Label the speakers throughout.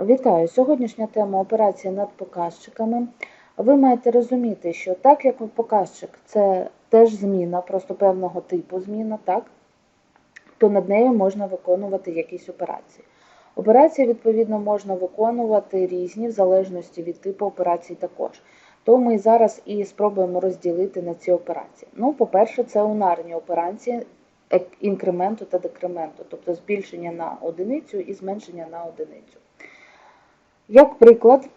Speaker 1: Вітаю! Сьогоднішня тема операції над показчиками. Ви маєте розуміти, що так як показчик це теж зміна, просто певного типу зміна, так? то над нею можна виконувати якісь операції. Операції, відповідно, можна виконувати різні в залежності від типу операцій також. То ми зараз і спробуємо розділити на ці операції. Ну, по-перше, це унарні операції інкременту та декременту, тобто збільшення на одиницю і зменшення на одиницю. Як приклад,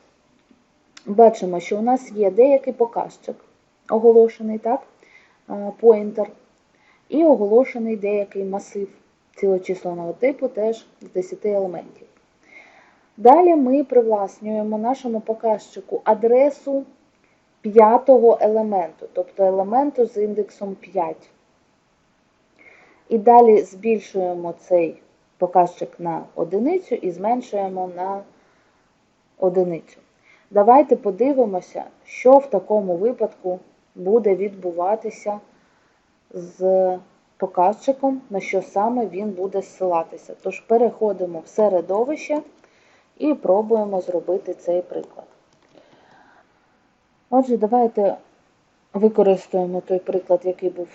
Speaker 1: бачимо, що у нас є деякий показчик, оголошений так, е, поінтер, і оголошений деякий масив цілочисленого типу теж з 10 елементів. Далі ми привласнюємо нашому показчику адресу п'ятого елементу, тобто елементу з індексом 5. І далі збільшуємо цей показчик на одиницю і зменшуємо на одиницю. Давайте подивимося, що в такому випадку буде відбуватися з показчиком, на що саме він буде зсилатися. Тож переходимо в середовище і пробуємо зробити цей приклад. Отже, давайте використаємо той приклад, який був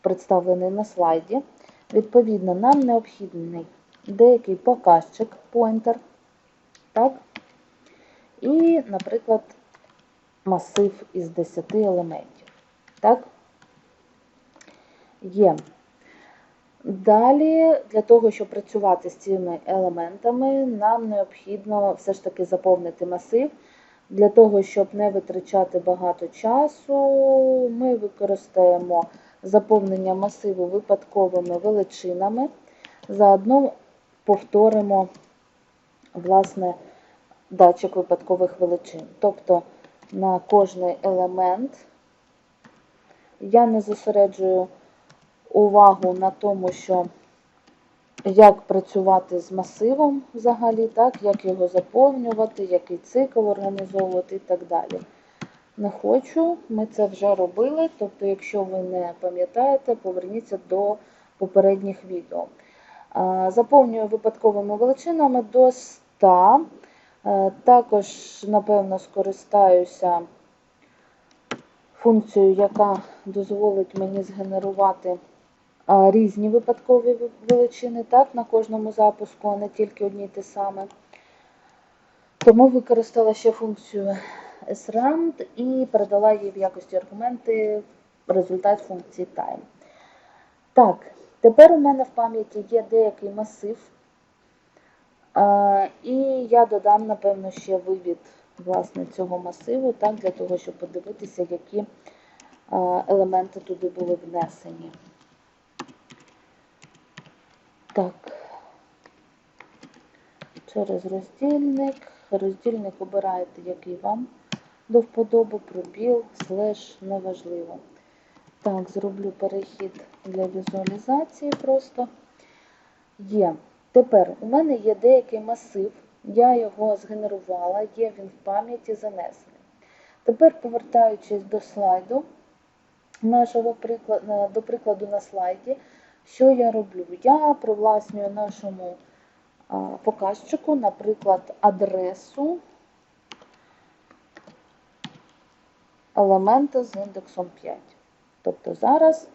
Speaker 1: представлений на слайді. Відповідно, нам необхідний деякий показчик, pointer, так? І, наприклад, масив із 10 елементів. Так? Є. Далі, для того, щоб працювати з цими елементами, нам необхідно все ж таки заповнити масив. Для того, щоб не витрачати багато часу, ми використаємо заповнення масиву випадковими величинами. Заодно повторимо, власне, датчик випадкових величин. Тобто на кожний елемент я не зосереджую увагу на тому, що як працювати з масивом взагалі, так, як його заповнювати, який цикл організовувати і так далі. Не хочу, ми це вже робили, тобто, якщо ви не пам'ятаєте, поверніться до попередніх відео. Заповнюю випадковими величинами до 100. Е, Також, напевно, скористаюся функцією, яка дозволить мені згенерувати різні випадкові величини так, на кожному запуску, а не тільки одні ті саме. Тому використала ще функцію srand і передала їй в якості аргументи результат функції time. Так, тепер у мене в пам'яті є деякий масив. І я додам, напевно, ще вивід власне, цього масиву, так, для того, щоб подивитися, які елементи туди були внесені. Так, через роздільник. Роздільник обираєте, який вам до вподоби, пробіл, слеш, неважливо. Так, зроблю перехід для візуалізації просто. Є. Тепер у мене є деякий масив, я його згенерувала, є він в пам'яті занесений. Тепер, повертаючись до слайду, нашого прикладу, до прикладу на слайді, що я роблю? Я привласнюю нашому показчику, наприклад, адресу елемента з індексом 5. Тобто зараз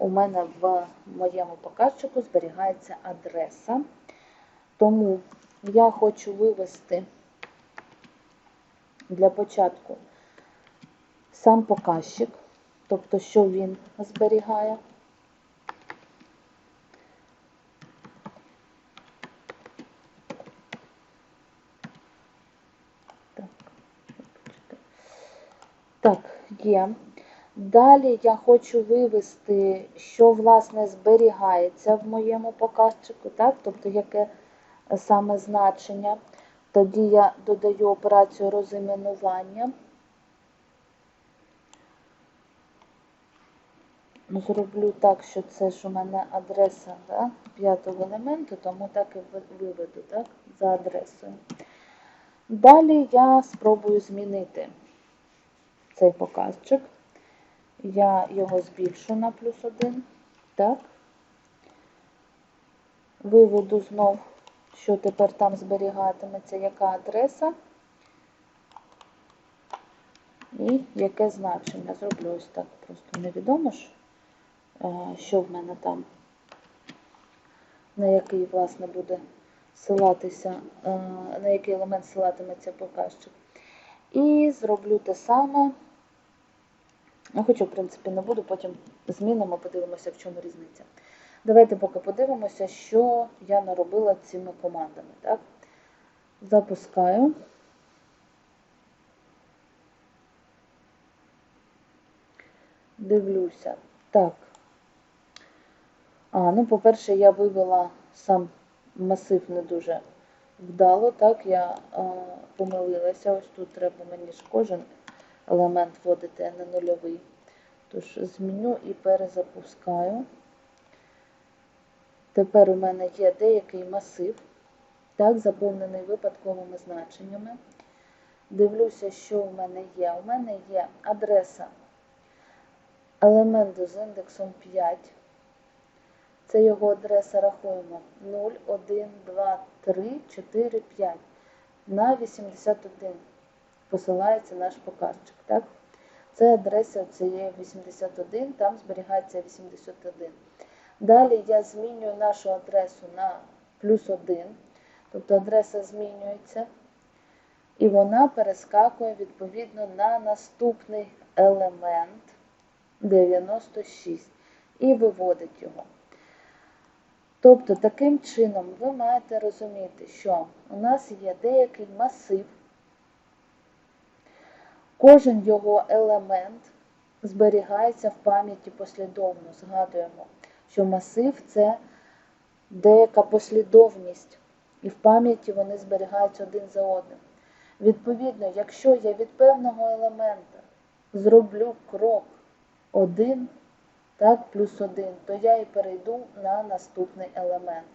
Speaker 1: у мене в моєму показчику зберігається адреса. Тому я хочу вивести для початку сам показчик, тобто, що він зберігає. Так, є. Далі я хочу вивести, що власне зберігається в моєму показчику, так? тобто яке саме значення. Тоді я додаю операцію розіменування. Зроблю так, що це ж у мене адреса да, п'ятого елементу, тому так і виведу так, за адресою. Далі я спробую змінити цей показчик. Я його збільшу на плюс 1. Так. Виведу знов, що тепер там зберігатиметься, яка адреса і яке значення. Зроблю ось так. Просто невідомо ж, е, що в мене там, на який, власне, буде силатися, е, на який елемент силатиметься показчик. І зроблю те саме. Ну, хоча, в принципі, не буду, потім змінимо, подивимося, в чому різниця. Давайте поки подивимося, що я наробила цими командами. Так? Запускаю. Дивлюся. Так. А, ну, по-перше, я вивела сам масив не дуже вдало. Так, я а, помилилася. Ось тут треба мені ж кожен елемент вводити, а не нульовий. Тож зміню і перезапускаю. Тепер у мене є деякий масив, так, заповнений випадковими значеннями. Дивлюся, що у мене є. У мене є адреса елементу з індексом 5. Це його адреса рахуємо 0, 1, 2, 3, 4, 5. На 81 посилається наш показчик. Так? Це адреса цієї 81, там зберігається 81. Далі я змінюю нашу адресу на плюс 1, тобто адреса змінюється, і вона перескакує відповідно на наступний елемент 96 і виводить його. Тобто, таким чином ви маєте розуміти, що у нас є деякий масив, кожен його елемент зберігається в пам'яті послідовно. Згадуємо, що масив це деяка послідовність, і в пам'яті вони зберігаються один за одним. Відповідно, якщо я від певного елемента зроблю крок 1, так, плюс 1, то я і перейду на наступний елемент.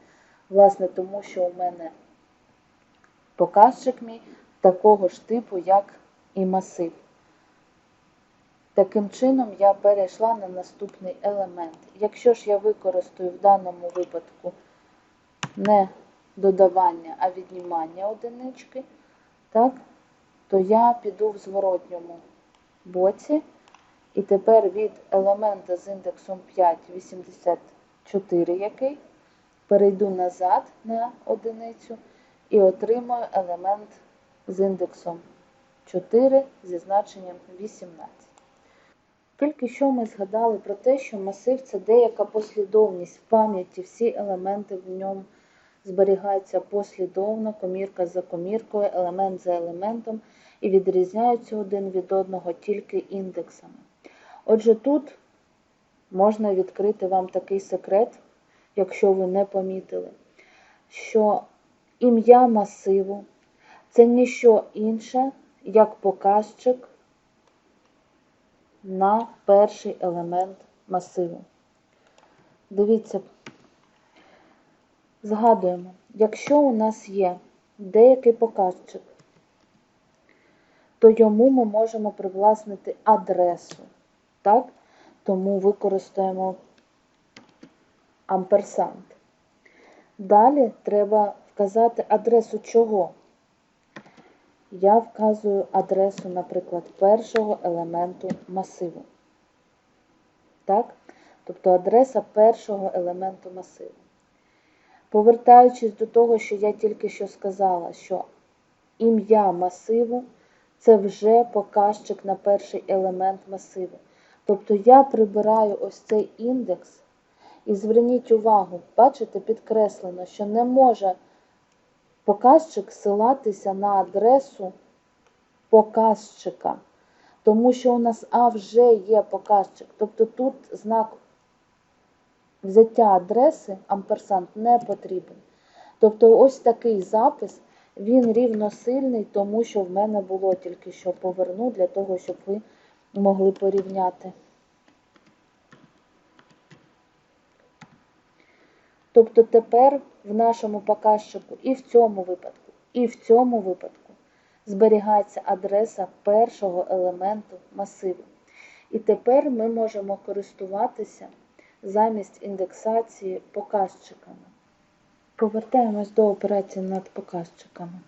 Speaker 1: Власне, тому що у мене показчик мій такого ж типу, як і масив. Таким чином я перейшла на наступний елемент. Якщо ж я використаю в даному випадку не додавання, а віднімання одинички, так, то я піду в зворотньому боці. І тепер від елемента з індексом 5, 84 який, перейду назад на одиницю і отримаю елемент з індексом 4 зі значенням 18. Тільки що ми згадали про те, що масив це деяка послідовність в пам'яті, всі елементи в ньому зберігаються послідовно, комірка за коміркою, елемент за елементом і відрізняються один від одного тільки індексами. Отже, тут можна відкрити вам такий секрет, якщо ви не помітили, що ім'я масиву це ніщо інше, як показчик на перший елемент масиву. Дивіться, згадуємо, якщо у нас є деякий показчик, то йому ми можемо привласнити адресу. Так? Тому використаємо амперсант. Далі треба вказати адресу чого. Я вказую адресу, наприклад, першого елементу масиву. Так? Тобто адреса першого елементу масиву. Повертаючись до того, що я тільки що сказала, що ім'я масиву це вже показчик на перший елемент масиву. Тобто я прибираю ось цей індекс, і зверніть увагу, бачите, підкреслено, що не може показчик силатися на адресу показчика, тому що у нас А вже є показчик. Тобто тут знак взяття адреси амперсант не потрібен. Тобто ось такий запис, він рівносильний тому, що в мене було тільки що поверну, для того, щоб ви могли порівняти. Тобто тепер в нашому показчику і в цьому випадку, і в цьому випадку зберігається адреса першого елементу масиву. І тепер ми можемо користуватися замість індексації показчиками. Повертаємось до операції над показчиками.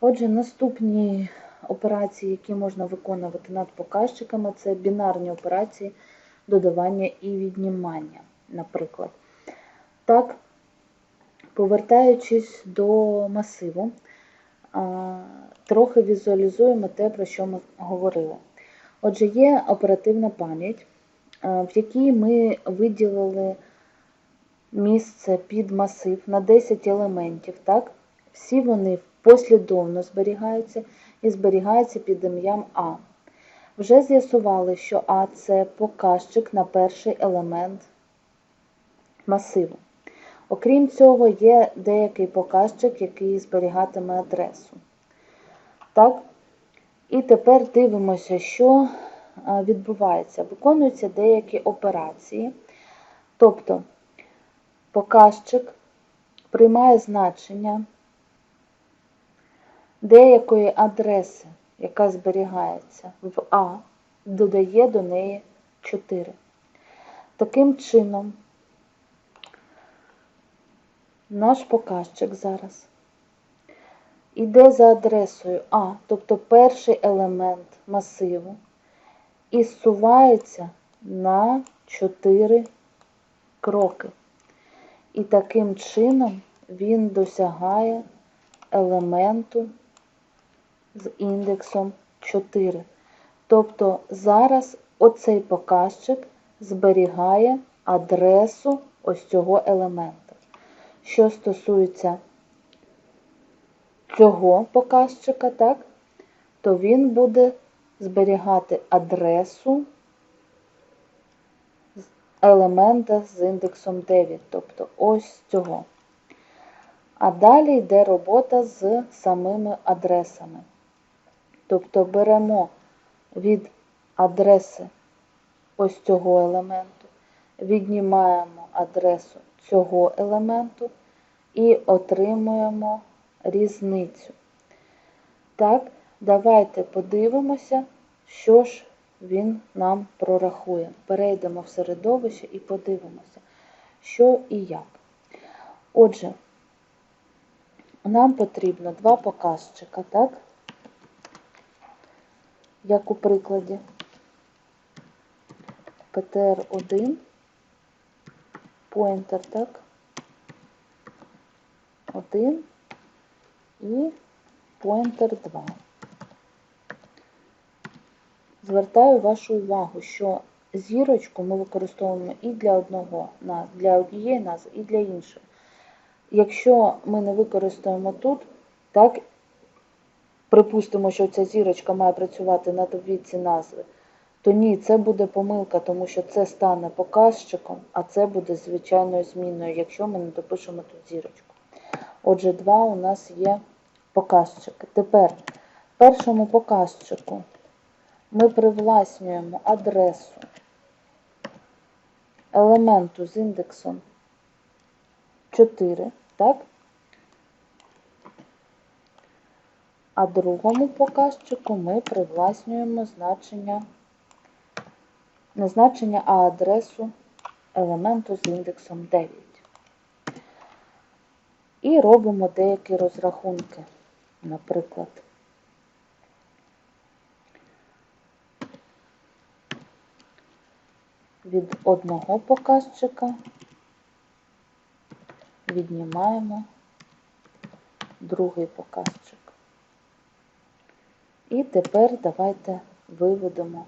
Speaker 1: Отже, наступні операції, які можна виконувати над показчиками, це бінарні операції додавання і віднімання, наприклад. Так, повертаючись до масиву, трохи візуалізуємо те, про що ми говорили. Отже, є оперативна пам'ять, в якій ми виділили місце під масив на 10 елементів. Так? Всі вони послідовно зберігаються і зберігаються під ім'ям А. Вже з'ясували, що А це показчик на перший елемент масиву. Окрім цього, є деякий показчик, який зберігатиме адресу. Так? І тепер дивимося, що відбувається. Виконуються деякі операції. Тобто показчик приймає значення деякої адреси, яка зберігається в А, додає до неї 4. Таким чином, наш показчик зараз іде за адресою А, тобто перший елемент масиву, і зсувається на 4 кроки. І таким чином він досягає елементу з індексом 4. Тобто зараз оцей показчик зберігає адресу ось цього елемента. Що стосується цього показчика, так, то він буде зберігати адресу елемента з індексом 9, тобто ось цього. А далі йде робота з самими адресами. Тобто беремо від адреси ось цього елементу, віднімаємо адресу цього елементу і отримуємо різницю. Так, давайте подивимося, що ж він нам прорахує. Перейдемо в середовище і подивимося, що і як. Отже, нам потрібно два показчика, так? Як у прикладі PTR1, поінтер, так? 1 і поінтер 2. Звертаю вашу увагу, що зірочку ми використовуємо і для одного, для однієї назви, і для іншої. Якщо ми не використаємо тут, так, припустимо, що ця зірочка має працювати на таблиці назви, то ні, це буде помилка, тому що це стане показчиком, а це буде звичайною зміною, якщо ми не допишемо тут зірочку. Отже, два у нас є показчики. Тепер першому показчику ми привласнюємо адресу елементу з індексом 4, так? А другому показчику ми привласнюємо значення, не значення, а адресу елементу з індексом 9. І робимо деякі розрахунки, наприклад. Від одного показчика віднімаємо другий показчик. І тепер давайте виведемо,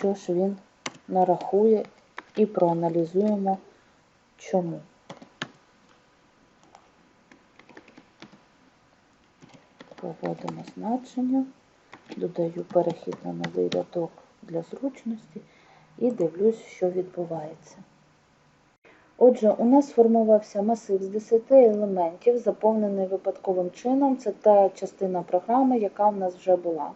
Speaker 1: що ж він нарахує і проаналізуємо чому. Проводимо значення, додаю перехід на новий рядок для зручності і дивлюсь, що відбувається. Отже, у нас сформувався масив з 10 елементів, заповнений випадковим чином. Це та частина програми, яка в нас вже була.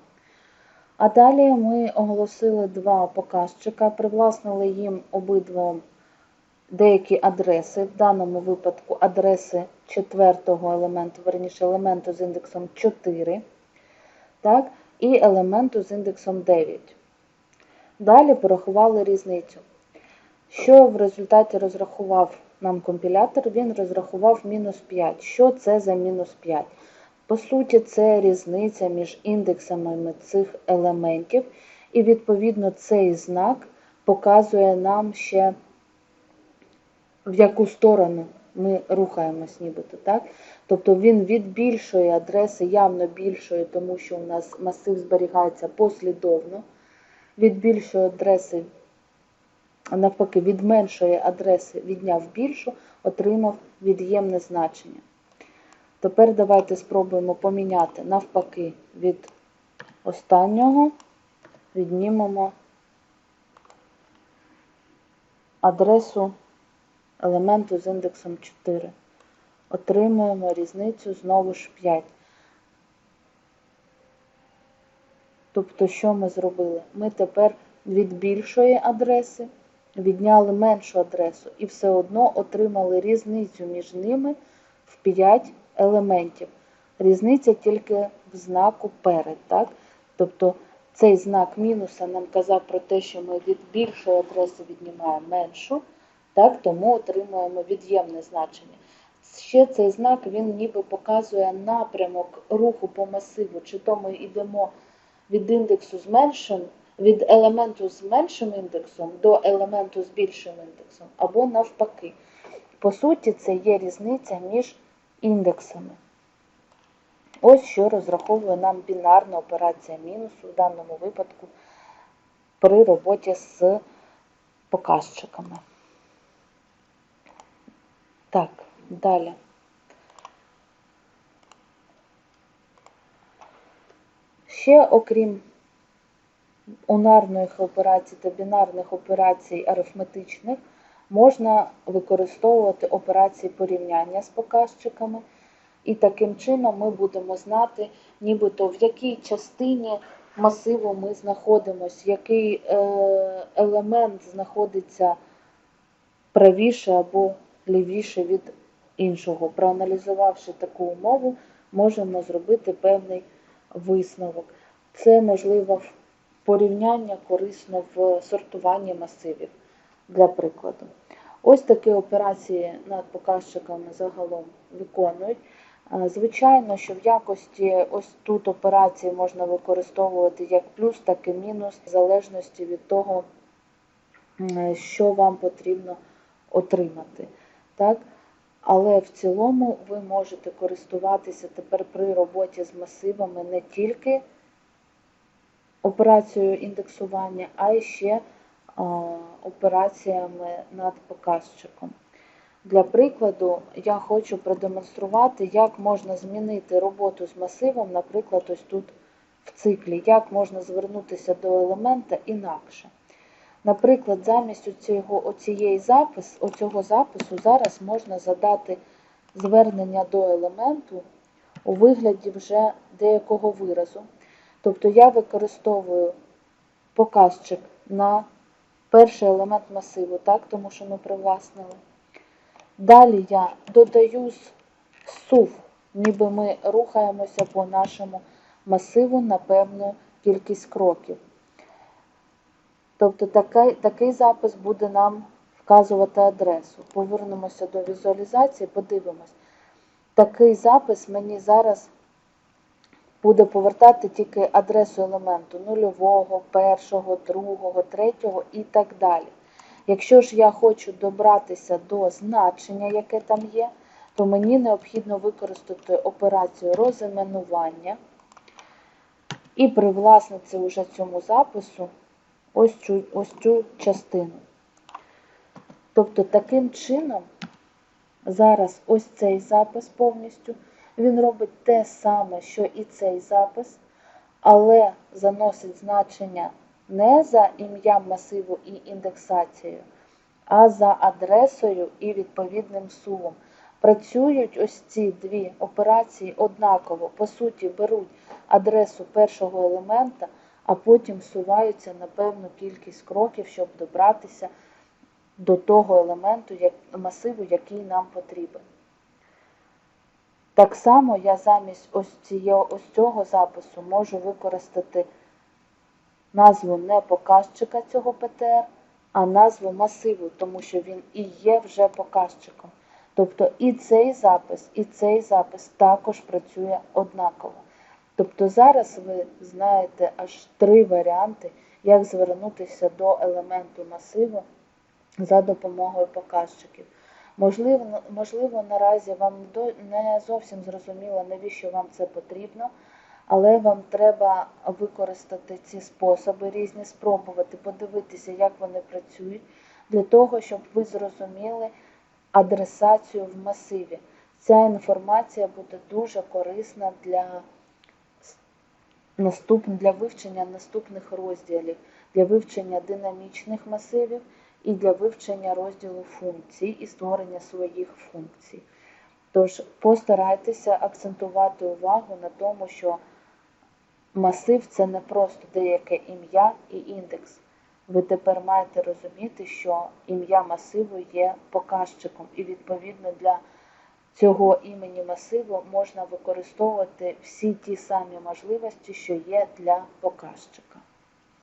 Speaker 1: А далі ми оголосили два показчика, привласнили їм обидва деякі адреси, в даному випадку адреси четвертого елементу, верніше елементу з індексом 4, так, і елементу з індексом 9. Далі порахували різницю. Що в результаті розрахував нам компілятор, він розрахував мінус 5. Що це за мінус 5? По суті, це різниця між індексами цих елементів, і відповідно цей знак показує нам ще в яку сторону ми рухаємось, нібито, так? Тобто він від більшої адреси, явно більшої, тому що у нас масив зберігається послідовно, від більшої адреси, навпаки, від меншої адреси відняв більшу, отримав від'ємне значення. Тепер давайте спробуємо поміняти навпаки від останнього, віднімемо адресу елементу з індексом 4. Отримуємо різницю знову ж 5. Тобто, що ми зробили? Ми тепер від більшої адреси відняли меншу адресу і все одно отримали різницю між ними в 5 елементів. Різниця тільки в знаку перед. Так? Тобто цей знак мінуса нам казав про те, що ми від більшої адреси віднімаємо меншу, так? тому отримуємо від'ємне значення. Ще цей знак він ніби показує напрямок руху по масиву, чи то ми йдемо від індексу з меншим, від елементу з меншим індексом до елементу з більшим індексом, або навпаки. По суті, це є різниця між індексами. Ось що розраховує нам бінарна операція мінусу в даному випадку при роботі з показчиками. Так, далі. Ще окрім унарних операцій та бінарних операцій арифметичних, можна використовувати операції порівняння з показчиками, і таким чином ми будемо знати, нібито в якій частині масиву ми знаходимося, який е, елемент знаходиться правіше або лівіше від іншого. Проаналізувавши таку умову, можемо зробити певний висновок. Це можливо в порівняння корисно в сортуванні масивів, для прикладу. Ось такі операції над показчиками загалом виконують. Е, Звичайно, що в якості ось тут операції можна використовувати як плюс, так і мінус, в залежності від того, що вам потрібно отримати. Так? Але в цілому ви можете користуватися тепер при роботі з масивами не тільки операцією індексування, а й ще операціями над показчиком. Для прикладу, я хочу продемонструвати, як можна змінити роботу з масивом, наприклад, ось тут в циклі, як можна звернутися до елемента інакше. Наприклад, замість оцього, оцієї запис, оцього запису зараз можна задати звернення до елементу у вигляді вже деякого виразу. Тобто я використовую показчик на перший елемент масиву, так, тому що ми привласнили. Далі я додаю сув, ніби ми рухаємося по нашому масиву на певну кількість кроків. Тобто такий, такий запис буде нам вказувати адресу. Повернемося до візуалізації, подивимось. Такий запис мені зараз буде повертати тільки адресу елементу нульового, першого, другого, третього і так далі. Якщо ж я хочу добратися до значення, яке там є, то мені необхідно використати операцію розіменування і привласнити уже цьому запису ось цю, ось цю частину. Тобто, таким чином, зараз ось цей запис повністю, він робить те саме, що і цей запис, але заносить значення не за ім'ям масиву і індексацією, а за адресою і відповідним сувом. Працюють ось ці дві операції однаково, по суті, беруть адресу першого елемента, а потім суваються на певну кількість кроків, щоб добратися до того елементу масиву, який нам потрібен. Так само я замість ось, цієї, ось цього запису можу використати назву не показчика цього ПТР, а назву масиву, тому що він і є вже показчиком. Тобто і цей запис, і цей запис також працює однаково. Тобто зараз ви знаєте аж три варіанти, як звернутися до елементу масиву за допомогою показчиків. Можливо, можливо, наразі вам не зовсім зрозуміло, навіщо вам це потрібно, але вам треба використати ці способи різні, спробувати подивитися, як вони працюють, для того, щоб ви зрозуміли адресацію в масиві. Ця інформація буде дуже корисна для для вивчення наступних розділів, для вивчення динамічних масивів і для вивчення розділу функцій і створення своїх функцій. Тож постарайтеся акцентувати увагу на тому, що масив це не просто деяке ім'я і індекс. Ви тепер маєте розуміти, що ім'я масиву є показчиком, і відповідно для цього імені масиву можна використовувати всі ті самі можливості, що є для показчика.